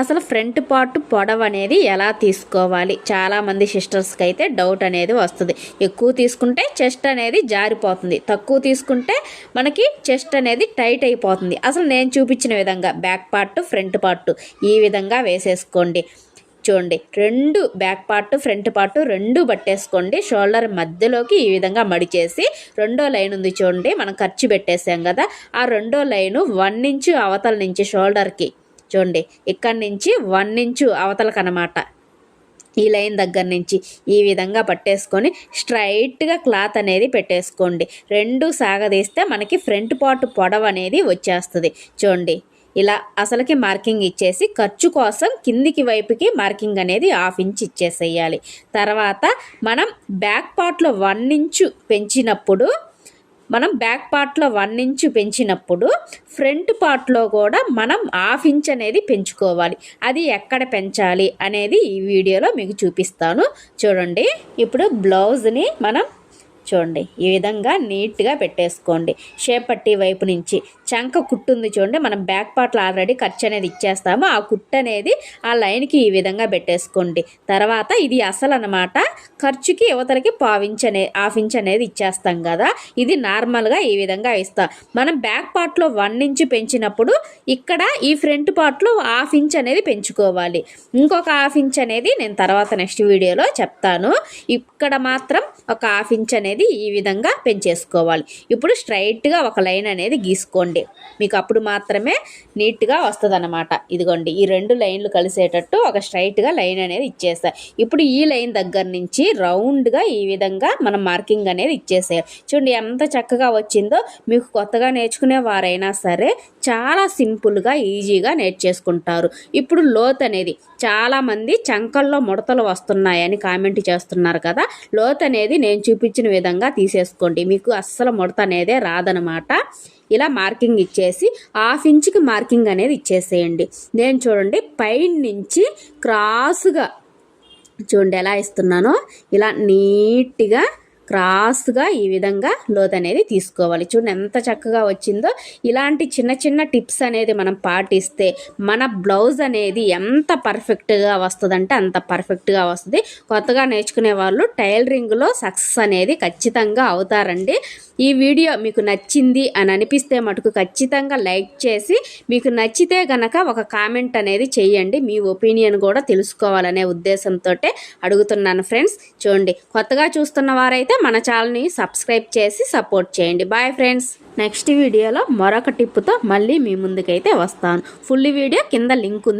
అసలు front part పొడవు అనేది ఎలా తీసుకోవాలి? చాలామంది సిస్టర్స్కి అయితే డౌట్ అనేది వస్తుంది. ఎక్కువ తీసుకుంటే చెస్ట్ అనేది జారిపోతుంది. తక్కువ తీసుకుంటే మనకి చెస్ట్ అనేది టైట్ అయిపోతుంది. అసలు నేను చూపించిన విధంగా బ్యాక్ పార్ట్ ఫ్రంట్ పార్ట్ ఈ విధంగా వేసేసుకోండి. చూడండి రెండు బ్యాక్ పార్ట్ ఫ్రంట్ పార్ట్ రెండు పట్టేసుకోండి. షోల్డర్ మధ్యలోకి ఈ విధంగా మడిచేసి రెండో లైన్ ఉంది చూడండి మనం ఖర్చు పెట్టేసాం కదా. ఆ రెండో లైను వన్ ఇంచు అవతల నుంచి షోల్డర్కి చూడండి ఇక్కడి నుంచి వన్ ఇంచు అవతలకనమాట ఈ లైన్ దగ్గర నుంచి ఈ విధంగా పట్టేసుకొని స్ట్రైట్గా క్లాత్ అనేది పెట్టేసుకోండి. రెండు సాగదీస్తే మనకి ఫ్రంట్ పార్ట్ పొడవు అనేది వచ్చేస్తుంది. చూడండి ఇలా అసలుకి మార్కింగ్ ఇచ్చేసి ఖర్చు కోసం కిందికి వైపుకి మార్కింగ్ అనేది హాఫ్ ఇంచ్ ఇచ్చేసేయాలి. తర్వాత మనం బ్యాక్ పార్ట్లో వన్ ఇంచు పెంచినప్పుడు మనం బ్యాక్ పార్ట్లో వన్ ఇంచ్ పెంచినప్పుడు ఫ్రంట్ పార్ట్లో కూడా మనం హాఫ్ ఇంచ్ అనేది పెంచుకోవాలి. అది ఎక్కడ పెంచాలి అనేది ఈ వీడియోలో మీకు చూపిస్తాను. చూడండి. ఇప్పుడు బ్లౌజ్ని మనం చూడండి. ఈ విధంగా నీట్గా పెట్టేసుకోండి. షేప్ పట్టి వైపు నుంచి చంక కుట్టు ఉంది చూడండి. మనం బ్యాక్ పార్ట్లో ఆల్రెడీ ఖర్చు అనేది ఇచ్చేస్తాము. ఆ కుట్టు అనేది ఆ లైన్కి ఈ విధంగా పెట్టేసుకోండి. తర్వాత ఇది అసలు అనమాట ఖర్చుకి యువతలకి పావించ్ అనే హాఫ్ ఇంచ్ అనేది ఇచ్చేస్తాం కదా. ఇది నార్మల్గా ఈ విధంగా ఇస్తాం. మనం బ్యాక్ పార్ట్లో వన్ ఇంచ్ పెంచినప్పుడు ఇక్కడ ఈ ఫ్రంట్ పార్ట్లో హాఫ్ ఇంచ్ అనేది పెంచుకోవాలి. ఇంకొక హాఫ్ ఇంచ్ అనేది నేను తర్వాత నెక్స్ట్ వీడియోలో చెప్తాను. ఇక్కడ మాత్రం ఒక హాఫ్ ఇంచ్ అనేది ఈ విధంగా పెంచేసుకోవాలి. ఇప్పుడు స్ట్రైట్గా ఒక లైన్ అనేది గీసుకోండి. మీకు అప్పుడు మాత్రమే నీట్గా వస్తుంది అనమాట ఇదిగోండి ఈ రెండు లైన్లు కలిసేటట్టు ఒక స్ట్రైట్గా లైన్ అనేది ఇచ్చేస్తా. ఇప్పుడు ఈ లైన్ దగ్గర నుంచి రౌండ్గా ఈ విధంగా మనం మార్కింగ్ అనేది ఇచ్చేసేయాలి. చూడండి ఎంత చక్కగా వచ్చిందో. మీకు కొత్తగా నేర్చుకునే వారైనా సరే చాలా సింపుల్గా ఈజీగా నేర్చేసుకుంటారు. ఇప్పుడు లోత్ అనేది చాలామంది చంకల్లో ముడతలు వస్తున్నాయని కామెంట్ చేస్తున్నారు కదా. లోత్ అనేది నేను చూపించిన విధంగా విధంగా తీసేసుకోండి. మీకు అస్సలు ముడత అనేదే రాదనమాట ఇలా మార్కింగ్ ఇచ్చేసి హాఫ్ ఇంచ్కి మార్కింగ్ అనేది ఇచ్చేసేయండి. నేను చూడండి పైన నుంచి క్రాస్గా చూడండి ఎలా ఇస్తున్నానో. ఇలా నీట్గా క్రాస్గా ఈ విధంగా లోత్ అనేది తీసుకోవాలి. చూడండి ఎంత చక్కగా వచ్చిందో. ఇలాంటి చిన్న చిన్న టిప్స్ అనేది మనం పాటిస్తే మన బ్లౌజ్ అనేది ఎంత పర్ఫెక్ట్గా వస్తుందంటే అంత పర్ఫెక్ట్గా వస్తుంది. కొత్తగా నేర్చుకునే వాళ్ళు టైలరింగ్లో సక్సెస్ అనేది ఖచ్చితంగా అవుతారండి. ఈ వీడియో మీకు నచ్చింది అని అనిపిస్తే మటుకు ఖచ్చితంగా లైక్ చేసి మీకు నచ్చితే గనక ఒక కామెంట్ అనేది చేయండి. మీ ఒపీనియన్ కూడా తెలుసుకోవాలనే ఉద్దేశంతో అడుగుతున్నాను ఫ్రెండ్స్. చూడండి కొత్తగా చూస్తున్న వారైతే మన ఛానల్ని సబ్స్క్రైబ్ చేసి సపోర్ట్ చేయండి. Bye friends. నెక్స్ట్ వీడియోలో మరొక టిప్పుతో మళ్ళీ మీ ముందుకైతే వస్తాను. ఫుల్ వీడియో కింద లింక్ ఉంది.